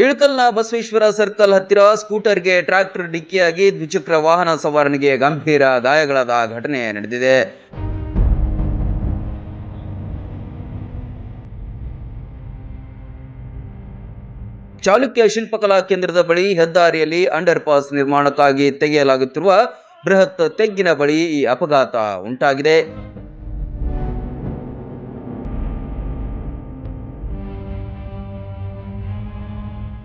ಇಳಕಲ್ನ Basaveshwara circle ಹತ್ತಿರ ಸ್ಕೂಟರ್ಗೆ tractor ಡಿಕ್ಕಿಯಾಗಿ ದ್ವಿಚಕ್ರ ವಾಹನ ಸವಾರನಿಗೆ ಗಂಭೀರ ಗಾಯಗಳಾದ ಘಟನೆ ನಡೆದಿದೆ. ಚಾಲುಕ್ಯ ಶಿಲ್ಪಕಲಾ ಕೇಂದ್ರದ ಬಳಿ ಹೆದ್ದಾರಿಯಲ್ಲಿ ಅಂಡರ್ ಪಾಸ್ ನಿರ್ಮಾಣಕ್ಕಾಗಿ ತೆಗೆಯಲಾಗುತ್ತಿರುವ ಬೃಹತ್ ತೆಗ್ಗಿನ ಬಳಿ ಈ ಅಪಘಾತ ಉಂಟಾಗಿದೆ.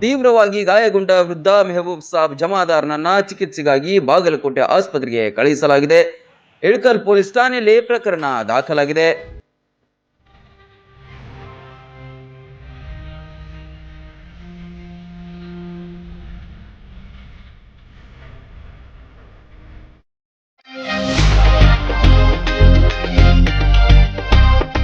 ತೀವ್ರವಾಗಿ ಗಾಯಗೊಂಡ ವೃದ್ಧ ಮೆಹಬೂಬ್ ಸಾಬ್ ಜಮಾದಾರ್ನನ್ನ ಚಿಕಿತ್ಸೆಗಾಗಿ ಬಾಗಲಕೋಟೆ ಆಸ್ಪತ್ರೆಗೆ ಕಳುಹಿಸಲಾಗಿದೆ. ಇಳಕಲ್ ಪೊಲೀಸ್ ಠಾಣೆಯಲ್ಲಿ ಪ್ರಕರಣ ದಾಖಲಾಗಿದೆ.